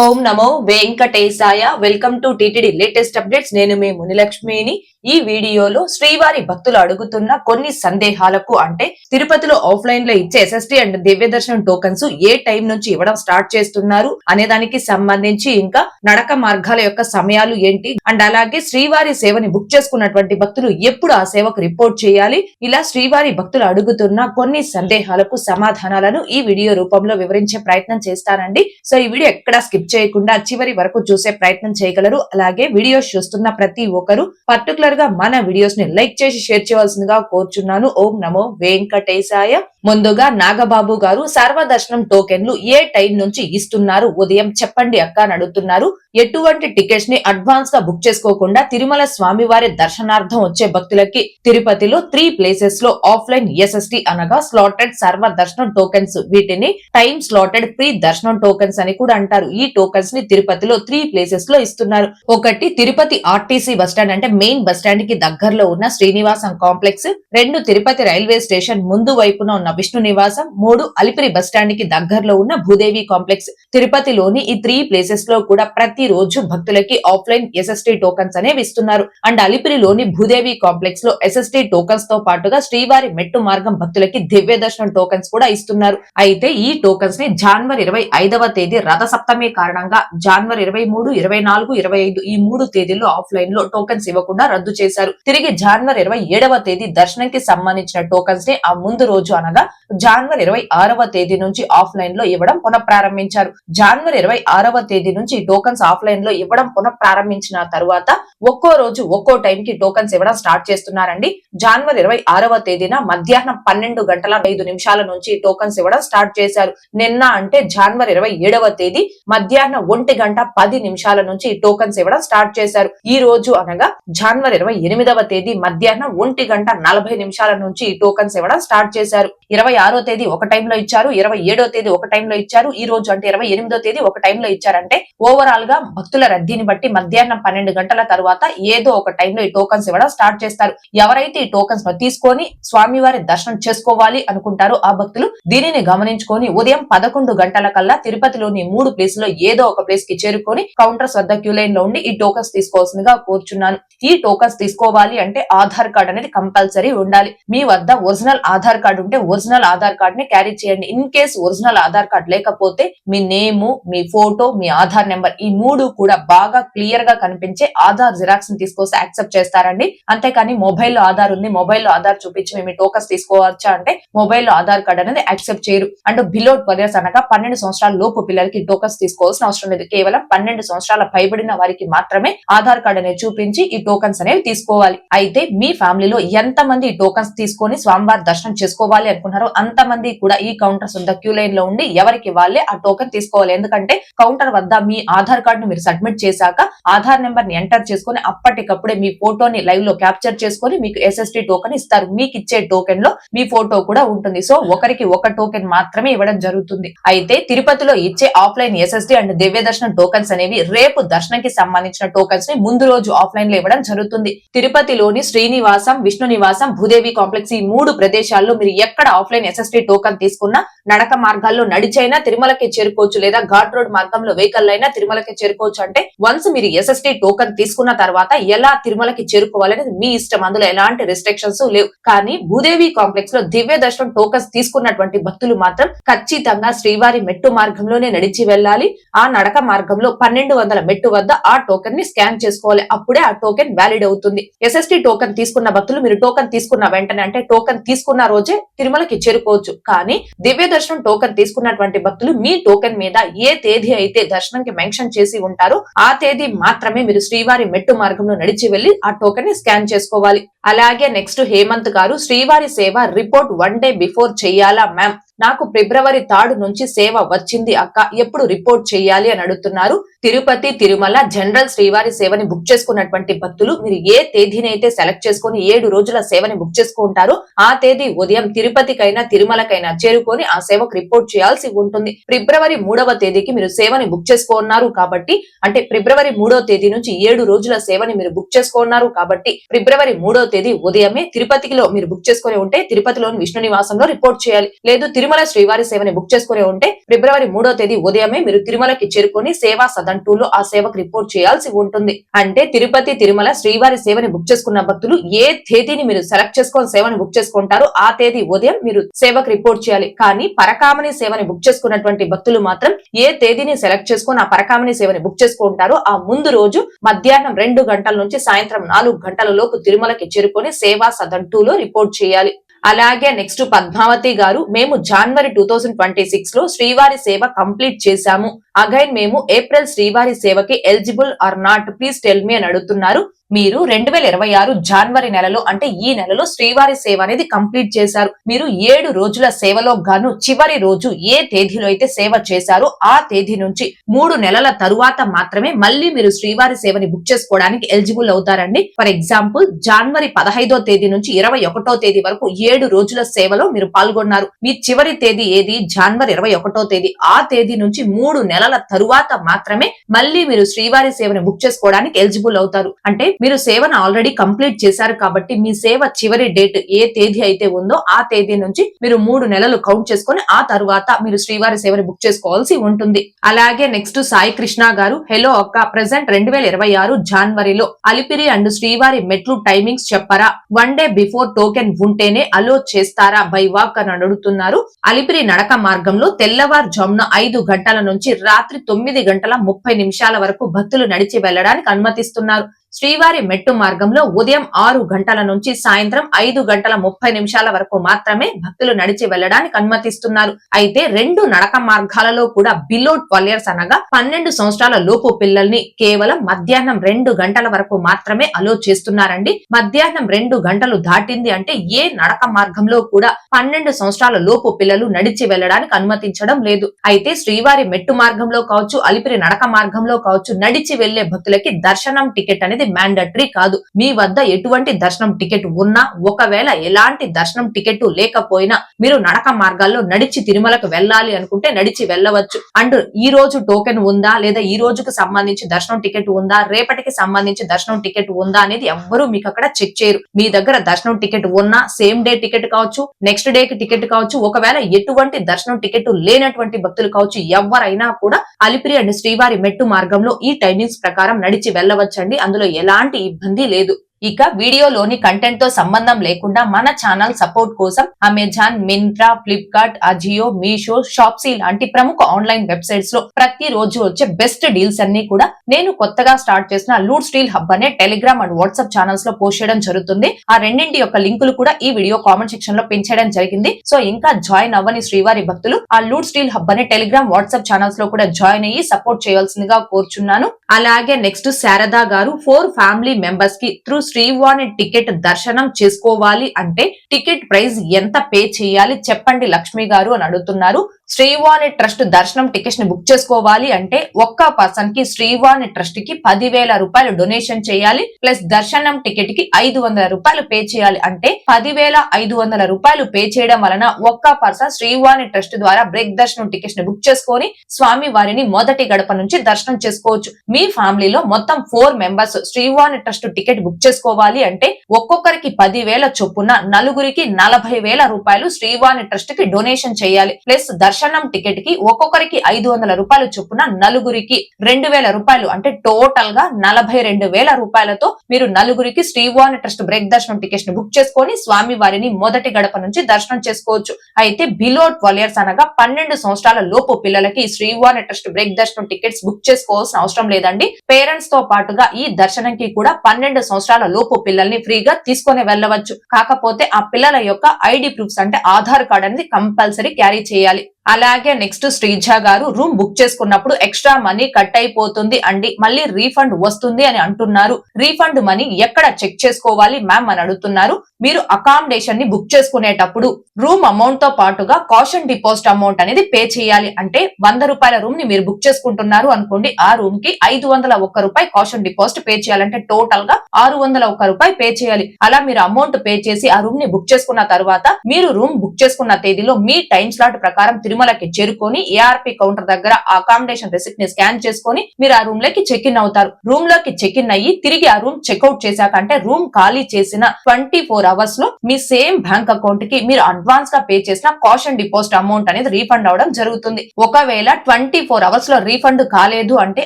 ఓం నమో వెంకటేశాయ. Welcome to TTD latest updates. నేను మీ మునిలక్ష్మిని. ఈ వీడియోలో శ్రీవారి భక్తులు అడుగుతున్న కొన్ని సందేహాలకు అంటే తిరుపతిలో ఆఫ్లైన్లో ఇచ్చే ఎస్ఎస్టీ అండ్ దివ్య దర్శనం టోకన్స్ ఏ టైం నుంచి ఇవ్వడం స్టార్ట్ చేస్తున్నారు అనే దానికి సంబంధించి ఇంకా నడక మార్గాల యొక్క సమయాలు ఏంటి? అండ్ అలాగే శ్రీవారి సేవని బుక్ చేసుకున్నటువంటి భక్తులు ఎప్పుడు ఆ సేవకు రిపోర్ట్ చేయాలి? ఇలా శ్రీవారి భక్తులు అడుగుతున్న కొన్ని సందేహాలకు సమాధానాలను ఈ వీడియో రూపంలో వివరించే ప్రయత్నం చేస్తానండి. సో ఈ వీడియో ఎక్కడ స్కిప్ చేయకుండా చివరి వరకు చూసే ప్రయత్నం చేయగలరు. అలాగే వీడియోస్ చూస్తున్న ప్రతి ఒక్కరు పర్టికులర్గా మన వీడియోస్ని లైక్ చేసి షేర్ చేయవలసిందిగా కోరుచున్నాను. ఓం నమో వెంకటేశాయ. ముందుగా నాగబాబు గారు సర్వదర్శనం టోకెన్లు ఏ టైం నుంచి ఇస్తున్నారు? ఉదయం చెప్పండి అక్క అని అడుగుతున్నారు. ఎటువంటి టికెట్స్ని అడ్వాన్స్గా బుక్ చేసుకోకుండా తిరుమల స్వామివారి దర్శనార్థం వచ్చే భక్తులకి తిరుపతిలో త్రీ ప్లేసెస్లో ఆఫ్లైన్ ఎస్ఎస్టి అనగా స్లాటెడ్ సర్వ దర్శనం టోకెన్స్ వీటిని టైం స్లాటెడ్ ప్రీ దర్శనం టోకెన్స్ అని కూడా అంటారు. ఈ టోకెన్స్ని తిరుపతిలో త్రీ ప్లేసెస్లో ఇస్తున్నారు. ఒకటి తిరుపతి ఆర్టీసీ బస్టాండ్ అంటే మెయిన్ బస్ స్టాండ్కి దగ్గరలో ఉన్న శ్రీనివాసం కాంప్లెక్స్ రెండు తిరుపతి రైల్వే స్టేషన్ ముందు వైపున ఉన్న విష్ణు నివాసం మూడు అలిపిరి బస్ స్టాండ్కి దగ్గరలో ఉన్న భూదేవి కాంప్లెక్స్. తిరుపతిలోని ఈ త్రీ ప్లేసెస్లో కూడా ప్రతి రోజు భక్తులకి ఆఫ్లైన్ ఎస్ఎస్టీ టోకన్స్ అనేవి ఇస్తున్నారు. అండ్ అలిపిరిలోని భూదేవి కాంప్లెక్స్లో ఎస్ఎస్టీ టోకన్స్తో పాటుగా శ్రీవారి మెట్టు మార్గం భక్తులకి దివ్య దర్శనం టోకన్స్ కూడా ఇస్తున్నారు. అయితే ఈ టోకన్స్ని జనవరి ఇరవై ఐదవ తేదీ రథ సప్తమి కారణంగా జనవరి ఇరవై మూడు ఇరవై నాలుగు ఇరవై ఐదు ఈ మూడు తేదీల్లో ఆఫ్లైన్లో టోకన్స్ ఇవ్వకుండా రద్దు చేశారు. తిరిగి జనవరి ఇరవై ఏడవ తేదీ దర్శనంకి సంబంధించిన టోకన్స్ని ఆ ముందు రోజు అనగా జనవరి ఇరవై ఆరవ తేదీ నుంచి ఆఫ్లైన్లో ఇవ్వడం పునఃప్రారంభించారు. జనవరి ఇరవై ఆరవ తేదీ నుంచి టోకన్స్ ఆఫ్లైన్లో ఇవ్వడం పునఃప్రారంభించిన తర్వాత ఒక్కో రోజు ఒక్కో టైం కి టోకన్స్ ఇవ్వడం స్టార్ట్ చేస్తున్నారండి. జనవరి ఇరవై ఆరవ తేదీన మధ్యాహ్నం పన్నెండు గంటల ఐదు నిమిషాల నుంచి టోకన్స్ ఇవ్వడం స్టార్ట్ చేశారు. నిన్న అంటే జనవరి ఇరవై ఏడవ తేదీ మధ్యాహ్నం ఒంటి గంట పది నిమిషాల నుంచి టోకన్స్ ఇవ్వడం స్టార్ట్ చేశారు. ఈ రోజు అనగా జనవరి ఇరవై ఎనిమిదవ తేదీ మధ్యాహ్నం ఒంటి గంట నలభై నిమిషాల నుంచి టోకన్స్ ఇవ్వడం స్టార్ట్ చేశారు. ఇరవై ఆరో తేదీ ఒక టైంలో ఇచ్చారు ఇరవై ఏడో తేదీ ఒక టైంలో ఇచ్చారు ఈ రోజు అంటే ఇరవై ఎనిమిదో తేదీ ఒక టైంలో ఇచ్చారంటే ఓవరాల్గా భక్తుల రద్దీని బట్టి మధ్యాహ్నం పన్నెండు గంటల తర్వాత ఏదో ఒక టైంలో ఈ టోకన్స్ ఇవ్వడం స్టార్ట్ చేస్తారు. ఎవరైతే ఈ టోకన్స్ తీసుకొని స్వామివారి దర్శనం చేసుకోవాలి అనుకుంటారో ఆ భక్తులు దీనిని గమనించుకొని ఉదయం పదకొండు గంటల కల్లా తిరుపతిలోని మూడు ప్లేస్లో ఏదో ఒక ప్లేస్కి చేరుకొని కౌంటర్స్ వద్ద క్యూ లైన్లో ఉండి ఈ టోకన్స్ తీసుకోవాల్సిందిగా కోరుచున్నాను. ఈ టోకన్స్ తీసుకోవాలి అంటే ఆధార్ కార్డ్ అనేది కంపల్సరీ ఉండాలి. మీ వద్ద ఒరిజినల్ ఆధార్ కార్డ్ ఉంటే ఒరిజినల్ ఒరిజినల్ ఆధార్ కార్డ్ని క్యారీ చేయండి. In case original Aadhaar card లేకపోతే మీ నేము మీ ఫోటో మీ ఆధార్ నెంబర్ ఈ మూడు కూడా బాగా క్లియర్గా కనిపించే ఆధార్ జిరాక్స్ని తీసుకొస్తే యాక్సెప్ట్ చేస్తారండి. అంతేకాని మొబైల్లో ఆధార్ ఉంది. మొబైల్లో ఆధార్ చూపించి మేము టోకన్స్ తీసుకోవచ్చా అంటే మొబైల్లో ఆధార్ కార్డ్ అనేది యాక్సెప్ట్ చేయరు. అండ్ బిలో ట్వెల్వ్ అనగా పన్నెండు సంవత్సరాల లోపు పిల్లలకి టోకన్స్ తీసుకోవాల్సిన అవసరం లేదు. కేవలం పన్నెండు సంవత్సరాల పైబడిన వారికి మాత్రమే ఆధార్ కార్డ్ అనేది చూపించి ఈ టోకన్స్ అనేవి తీసుకోవాలి. అయితే మీ ఫ్యామిలీలో ఎంత మంది ఈ టోకన్స్ తీసుకొని స్వామివారి దర్శనం చేసుకోవాలి అనుకున్నారో అంత మంది కూడా ఈ కౌంటర్స్ వద్ద క్యూ లైన్లో ఉండి ఎవరికి వాళ్ళే ఆ టోకెన్ తీసుకోవాలి. ఎందుకంటే కౌంటర్ వద్ద మీ ఆధార్ కార్డు మీరు సబ్మిట్ చేశాక ఆధార్ నెంబర్ని ఎంటర్ చేసుకుని అప్పటికప్పుడే మీ ఫోటోని లైవ్లో క్యాప్చర్ చేసుకొని మీకు ఎస్ఎస్టీ టోకెన్ ఇస్తారు. మీకు ఇచ్చే టోకెన్లో మీ ఫోటో కూడా ఉంటుంది. సో ఒకరికి ఒక టోకెన్ మాత్రమే ఇవ్వడం జరుగుతుంది. అయితే తిరుపతిలో ఇచ్చే ఆఫ్లైన్ ఎస్ఎస్టీ అండ్ దివ్య దర్శనం టోకెన్స్ అనేవి రేపు దర్శనంకి సంబంధించిన టోకెన్స్ని ముందు రోజు ఆఫ్లైన్లో ఇవ్వడం జరుగుతుంది. తిరుపతిలోని శ్రీనివాసం విష్ణు నివాసం భూదేవి కాంప్లెక్స్ ఈ మూడు ప్రదేశాల్లో మీరు ఎక్కడ ఆఫ్లైన్ ఎస్ఎస్టీ టోకెన్ తీసుకున్నా నడక మార్గాల్లో నడిచైనా తిరుమలకి చేరుకోవచ్చు లేదా ఘాట్ రోడ్ మార్గంలో వెహికల్ అయినా తిరుమలకి చేరుకోవచ్చు అంటే వన్స్ మీరు ఎస్ఎస్టీ టోకెన్ తీసుకున్న తర్వాత ఎలా తిరుమలకి చేరుకోవాలనేది మీ ఇష్టం. అందులో ఎలాంటి రిస్ట్రిక్షన్స్ లేవు. కానీ భూదేవి కాంప్లెక్స్లో దివ్య దర్శనం టోకన్స్ తీసుకున్నటువంటి భక్తులు మాత్రం ఖచ్చితంగా శ్రీవారి మెట్టు మార్గంలోనే నడిచి వెళ్ళాలి. ఆ నడక మార్గంలో పన్నెండు వందల మెట్టు వద్ద ఆ టోకెన్ని స్కాన్ చేసుకోవాలి. అప్పుడే ఆ టోకెన్ వ్యాలిడ్ అవుతుంది. ఎస్ఎస్టీ టోకెన్ తీసుకున్న భక్తులు మీరు టోకెన్ తీసుకున్న వెంటనే అంటే టోకెన్ తీసుకున్న రోజే తిరుమల తిరుమలకి చేరుకోవచ్చు కానీ దివ్య దర్శనం టోకెన్ తీసుకున్నటువంటి భక్తులు మీ టోకెన్ మీద ఏ తేదీ అయితే దర్శనంకి మెన్షన్ చేసి ఉంటారో ఆ తేదీ మాత్రమే మీరు శ్రీవారి మెట్టు మార్గంలో నడిచి వెళ్ళి ఆ టోకెన్ని స్కాన్ చేసుకోవాలి. అలాగే నెక్స్ట్ హేమంత్ గారు శ్రీవారి సేవ రిపోర్ట్ వన్ డే బిఫోర్ చేయాలా మ్యామ్ నాకు ఫిబ్రవరి థర్డ్ నుంచి సేవ వచ్చింది అక్క. ఎప్పుడు రిపోర్ట్ చేయాలి అని అడుగుతున్నారు. తిరుపతి తిరుమల జనరల్ శ్రీవారి సేవని బుక్ చేసుకున్నటువంటి భక్తులు మీరు ఏ తేదీనైతే సెలెక్ట్ చేసుకుని ఏడు రోజుల సేవని బుక్ చేసుకుంటారో ఆ తేదీ ఉదయం తిరుపతికైనా తిరుమలకైనా చేరుకొని ఆ సేవకు రిపోర్ట్ చేయాల్సి ఉంటుంది. ఫిబ్రవరి మూడవ తేదీకి మీరు సేవని బుక్ చేసుకున్నారు కాబట్టి అంటే ఫిబ్రవరి మూడో తేదీ నుంచి ఏడు రోజుల సేవని మీరు బుక్ చేసుకున్నారు కాబట్టి ఫిబ్రవరి మూడో తేదీ ఉదయమే తిరుపతిలో మీరు బుక్ చేసుకుని ఉంటే తిరుపతిలోని విష్ణు నివాసంలో రిపోర్ట్ చేయాలి. లేదు తిరుమల శ్రీవారి సేవని బుక్ చేసుకుని ఉంటే ఫిబ్రవరి మూడో తేదీ ఉదయమే మీరు తిరుమలకి చేరుకొని సేవా సదన్ టూ లో ఆ సేవకు రిపోర్ట్ చేయాల్సి ఉంటుంది. అంటే తిరుపతి తిరుమల శ్రీవారి సేవని బుక్ చేసుకున్న భక్తులు ఏ తేదీని మీరు సెలెక్ట్ చేసుకొని సేవని బుక్ చేసుకుంటారో ఆ తేదీ ఉదయం మీరు సేవకు రిపోర్ట్ చేయాలి. కానీ పరకామణి సేవని బుక్ చేసుకున్నటువంటి భక్తులు మాత్రం ఏ తేదీని సెలెక్ట్ చేసుకొని ఆ పరకామణి సేవని బుక్ చేసుకుంటారో ఆ ముందు రోజు మధ్యాహ్నం రెండు గంటల నుంచి సాయంత్రం నాలుగు గంటల లోపు తిరుమలకి చేరుకొని సేవా సదన్ టూ లో రిపోర్ట్ చేయాలి. అలాగే నెక్స్ట్ పద్మావతి గారు మేము జనవరి టూ థౌసండ్ ట్వంటీ సిక్స్లో శ్రీవారి సేవ కంప్లీట్ చేశాము. అగైన్ మేము ఏప్రిల్ శ్రీవారి సేవకి eligible are not please tell me అని అడుగుతున్నారు. మీరు రెండు వేల ఇరవై ఆరు జనవరి నెలలో అంటే ఈ నెలలో శ్రీవారి సేవ అనేది కంప్లీట్ చేశారు. మీరు ఏడు రోజుల సేవలో గాను చివరి రోజు ఏ తేదీలో అయితే సేవ చేశారో ఆ తేదీ నుంచి మూడు నెలల తరువాత మాత్రమే మళ్ళీ మీరు శ్రీవారి సేవని బుక్ చేసుకోవడానికి ఎలిజిబుల్ అవుతారండి. ఫర్ ఎగ్జాంపుల్ జనవరి పదహైదో తేదీ నుంచి ఇరవై ఒకటో తేదీ వరకు ఏడు రోజుల సేవలో మీరు పాల్గొన్నారు. మీ చివరి తేదీ ఏది? జనవరి ఇరవై ఒకటో తేదీ. ఆ తేదీ నుంచి మూడు నెలల తరువాత మాత్రమే మళ్ళీ మీరు శ్రీవారి సేవని బుక్ చేసుకోవడానికి ఎలిజిబుల్ అవుతారు. అంటే మీరు సేవను ఆల్రెడీ కంప్లీట్ చేశారు కాబట్టి మీ సేవ చివరి డేట్ ఏ తేదీ అయితే ఉందో ఆ తేదీ నుంచి మీరు మూడు నెలలు కౌంట్ చేసుకొని ఆ తర్వాత మీరు శ్రీవారి సేవని బుక్ చేసుకోవాల్సి ఉంటుంది. అలాగే నెక్స్ట్ సాయి కృష్ణ గారు హలో అక్క ప్రెసెంట్ రెండు వేల ఇరవై ఆరు జనవరిలో అలిపిరి అండ్ శ్రీవారి మెట్లు టైమింగ్స్ చెప్పరా? వన్ డే బిఫోర్ టోకెన్ ఉంటేనే అలో చేస్తారా? బై వాక్ అని అడుగుతున్నారు. అలిపిరి నడక మార్గంలో తెల్లవారుజామున ఐదు గంటల నుంచి రాత్రి తొమ్మిది గంటల ముప్పై నిమిషాల వరకు భక్తులు నడిచి వెళ్ళడానికి అనుమతిస్తున్నారు. శ్రీవారి మెట్టు మార్గంలో ఉదయం ఆరు గంటల నుంచి సాయంత్రం ఐదు గంటల ముప్పై నిమిషాల వరకు మాత్రమే భక్తులు నడిచి వెళ్ళడానికి అనుమతిస్తున్నారు. అయితే రెండు నడక మార్గాలలో కూడా బిలో ట్వెల్వ్ ఇయర్స్ అనగా పన్నెండు సంవత్సరాల లోపు పిల్లల్ని కేవలం మధ్యాహ్నం రెండు గంటల వరకు మాత్రమే అలో చేస్తున్నారండి. మధ్యాహ్నం రెండు గంటలు దాటింది అంటే ఏ నడక మార్గంలో కూడా పన్నెండు సంవత్సరాల లోపు పిల్లలు నడిచి వెళ్ళడానికి అనుమతించడం లేదు. అయితే శ్రీవారి మెట్టు మార్గంలో కావచ్చు అలిపిరి నడక మార్గంలో కావచ్చు నడిచి వెళ్ళే భక్తులకి దర్శనం టికెట్ అనేది మ్యాండటరీ కాదు. మీ వద్ద ఎటువంటి దర్శనం టికెట్ ఉన్నా ఒకవేళ ఎలాంటి దర్శనం టికెట్ లేకపోయినా మీరు నడక మార్గాల్లో నడిచి తిరుమలకు వెళ్ళాలి అనుకుంటే నడిచి వెళ్ళవచ్చు. అండ్ ఈ రోజు టోకెన్ ఉందా లేదా ఈ రోజుకు సంబంధించి దర్శనం టికెట్ ఉందా రేపటికి సంబంధించి దర్శనం టికెట్ ఉందా అనేది ఎవ్వరూ మీకు అక్కడ చెక్ చేయరు. మీ దగ్గర దర్శనం టికెట్ ఉన్నా సేమ్ డే టికెట్ కావచ్చు నెక్స్ట్ డే కి టికెట్ కావచ్చు ఒకవేళ ఎటువంటి దర్శనం టికెట్ లేనటువంటి భక్తులు కావచ్చు ఎవరైనా కూడా అలిపిరి అండ్ శ్రీవారి మెట్టు మార్గంలో ఈ టైమింగ్స్ ప్రకారం నడిచి వెళ్ళవచ్చండి. అందులో ఎలాంటి ఇబ్బంది లేదు. ఇక వీడియోలోని కంటెంట్తో సంబంధం లేకుండా మన ఛానల్ సపోర్ట్ కోసం Amazon Myntra Flipkart Ajio Meesho Shopsy లాంటి ప్రముఖ ఆన్లైన్ వెబ్సైట్స్లో ప్రతి రోజు వచ్చే బెస్ట్ డీల్స్ అన్ని కూడా నేను కొత్తగా స్టార్ట్ చేసిన లూడ్ స్టీల్ హబ్ అనే టెలిగ్రామ్ అండ్ వాట్సాప్ ఛానల్స్లో పోస్ట్ చేయడం జరుగుతుంది. ఆ రెండింటి యొక్క లింకులు కూడా ఈ వీడియో కామెంట్ సెక్షన్లో పెంచడం జరిగింది. సో ఇంకా జాయిన్ అవ్వని శ్రీవారి భక్తులు ఆ లూడ్ స్టీల్ హబ్ అనే టెలిగ్రామ్ వాట్సాప్ ఛానల్స్లో కూడా జాయిన్ అయ్యి సపోర్ట్ చేయాల్సిందిగా కోరుచున్నాను. అలాగే నెక్స్ట్ శారదా గారు ఫోర్ ఫ్యామిలీ మెంబర్స్కి త్రూ శ్రీవాణి టికెట్ దర్శనం చేసుకోవాలి అంటే టికెట్ ప్రైస్ ఎంత పే చేయాలి చెప్పండి లక్ష్మి గారు అని అడుగుతున్నారు. శ్రీవాణి ట్రస్ట్ దర్శనం టికెట్స్ని బుక్ చేసుకోవాలి అంటే ఒక్క పర్సన్కి శ్రీవాణి ట్రస్ట్కి పదివేల రూపాయలు డొనేషన్ చేయాలి ప్లస్ దర్శనం టికెట్కి ఐదు వందల రూపాయలు పే చేయాలి. అంటే పదివేల ఐదు వందల రూపాయలు పే చేయడం వలన ఒక్క పర్సన్ శ్రీవాణి ట్రస్ట్ ద్వారా బ్రేక్ దర్శనం టికెట్స్ని బుక్ చేసుకొని స్వామి వారిని మొదటి గడప నుంచి దర్శనం చేసుకోవచ్చు. మీ ఫ్యామిలీలో మొత్తం four members Srivani trust ticket book చేసుకోవాలి అంటే ఒక్కొక్కరికి పదివేల చొప్పున నలుగురికి నలభై వేల రూపాయలు శ్రీవాణి ట్రస్ట్కి డొనేషన్ చేయాలి ప్లస్ దర్శనం దర్శనం టికెట్కి ఒక్కొక్కరికి ఐదు వందల రూపాయలు చొప్పున నలుగురికి రెండు వేల రూపాయలు. అంటే టోటల్గా నలభై రెండు వేల రూపాయలతో మీరు నలుగురికి శ్రీవాణి ట్రస్ట్ బ్రేక్ దర్శనం టికెట్ని బుక్ చేసుకొని స్వామి వారిని మొదటి గడప నుంచి దర్శనం చేసుకోవచ్చు. అయితే బిలో ట్వెల్వ్ ఇయర్స్ అనగా పన్నెండు సంవత్సరాల లోపు పిల్లలకి శ్రీవాణి ట్రస్ట్ బ్రేక్ దర్శనం టికెట్స్ బుక్ చేసుకోవాల్సిన అవసరం లేదండి. పేరెంట్స్తో పాటుగా ఈ దర్శనంకి కూడా పన్నెండు సంవత్సరాల లోపు పిల్లల్ని ఫ్రీగా తీసుకొని వెళ్ళవచ్చు. కాకపోతే ఆ పిల్లల యొక్క ఐడి ప్రూఫ్స్ అంటే ఆధార్ కార్డ్ అనేది కంపల్సరీ క్యారీ చేయాలి. అలాగే నెక్స్ట్ శ్రీజ గారు రూమ్ బుక్ చేసుకున్నప్పుడు ఎక్స్ట్రా మనీ కట్ అయిపోతుంది అండి. మళ్ళీ రీఫండ్ వస్తుంది అని అంటున్నారు. రీఫండ్ మనీ ఎక్కడ చెక్ చేసుకోవాలి మ్యామ్ అని అడుగుతున్నారు. మీరు అకామిడేషన్ని బుక్ చేసుకునేటప్పుడు రూమ్ అమౌంట్తో పాటుగా కాషన్ డిపాజిట్ అమౌంట్ అనేది పే చేయాలి. అంటే వంద రూపాయల రూమ్ని మీరు బుక్ చేసుకుంటున్నారు అనుకోండి. ఆ రూమ్కి ఐదు వందల ఒక్క రూపాయి కాషన్ డిపాజిట్ పే చేయాలంటే టోటల్గా ఆరు వందల ఒక్క రూపాయి పే చేయాలి. అలా మీరు అమౌంట్ పే చేసి ఆ రూమ్ని బుక్ చేసుకున్న తర్వాత మీరు రూమ్ బుక్ చేసుకున్న తేదీలో మీ టైం స్లాట్ ప్రకారం తిరుమలకి చేరుకొని ఏఆర్పి కౌంటర్ దగ్గర అకామిడేషన్ రెసిప్ట్ని స్కాన్ చేసుకొని మీరు ఆ రూమ్లోకి చెక్ ఇన్ అవుతారు. రూమ్లోకి చెక్ ఇన్ అయ్యి తిరిగి ఆ రూమ్ చెక్అవుట్ చేశాక అంటే రూమ్ ఖాళీ చేసిన ట్వంటీ ఫోర్ అవర్స్లో మీ సేమ్ బ్యాంక్ అకౌంట్కి మీరు అడ్వాన్స్గా పే చేసిన కాషన్ డిపాజిట్ అమౌంట్ అనేది రీఫండ్ అవడం జరుగుతుంది. ఒకవేళ ట్వంటీ ఫోర్ అవర్స్లో రీఫండ్ కాలేదు అంటే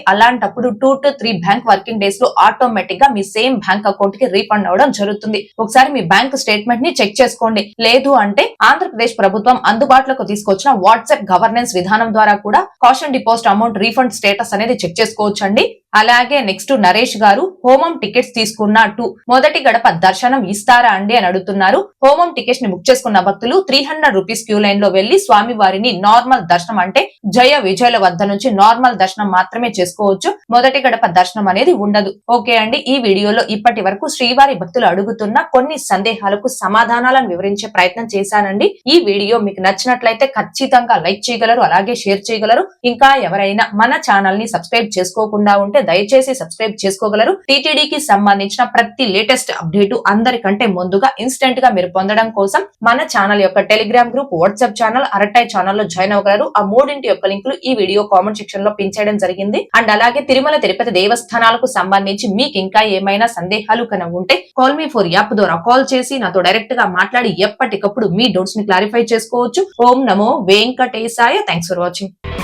అలాంటప్పుడు two to three bank working డేస్లో ఆటోమేటిక్గా మీ సేమ్ బ్యాంక్ అకౌంట్కి రీఫండ్ అవడం జరుగుతుంది. ఒకసారి మీ బ్యాంక్ స్టేట్మెంట్ని చెక్ చేసుకోండి. లేదు అంటే ఆంధ్రప్రదేశ్ ప్రభుత్వం అందుబాటులోకి తీసుకొచ్చిన వాట్సాప్ గవర్నెన్స్ విధానం ద్వారా కూడా caution deposit amount refund status అనేది చెక్ చేసుకోవచ్చు అండి అలాగే నెక్స్ట్ నరేష్ గారు హోమం టికెట్స్ తీసుకున్నట్టు. మొదటి గడప దర్శనం ఇస్తారా అండి అని అడుగుతున్నారు. హోమం టికెట్స్ని బుక్ చేసుకున్న భక్తులు త్రీ హండ్రెడ్ రూపీస్ క్యూ లైన్లో వెళ్ళి స్వామి వారిని నార్మల్ దర్శనం అంటే జయ విజయుల వద్ద నుంచి నార్మల్ దర్శనం మాత్రమే చేసుకోవచ్చు. మొదటి గడప దర్శనం అనేది ఉండదు. ఓకే అండి ఈ వీడియోలో ఇప్పటి వరకు శ్రీవారి భక్తులు అడుగుతున్న కొన్ని సందేహాలకు సమాధానాలను వివరించే ప్రయత్నం చేశానండి. ఈ వీడియో మీకు నచ్చినట్లయితే ఖచ్చితంగా లైక్ చేయగలరు అలాగే షేర్ చేయగలరు. ఇంకా ఎవరైనా మన ఛానల్ని సబ్స్క్రైబ్ చేసుకోకుండా ఉంటే దయచేసి సబ్స్క్రైబ్ చేసుకోగలరు. టీటీడీకి సంబంధించిన ప్రతి లేటెస్ట్ అప్డేట్ అందరికంటే ముందుగా ఇన్స్టెంట్గా మీరు పొందడం కోసం మన ఛానల్ యొక్క Telegram group WhatsApp channel Arattai ఛానల్లో జాయిన్ అవ్వగలరు. ఆ మూడింటి యొక్క లింకులు ఈ వీడియో కామెంట్ సెక్షన్లో పిన్ చేయడం జరిగింది. అండ్ అలాగే తిరుమల తిరుపతి దేవస్థానాలకు సంబంధించి మీకు ఇంకా ఏమైనా సందేహాలు కనుక ఉంటే కాల్ మీ ఫోర్ యాప్ ద్వారా కాల్ చేసి నాతో డైరెక్ట్గా మాట్లాడి ఎప్పటికప్పుడు మీ డౌట్స్ని క్లారిఫై చేసుకోవచ్చు. ఓం నమో వెంకటేశాయ. Thanks for watching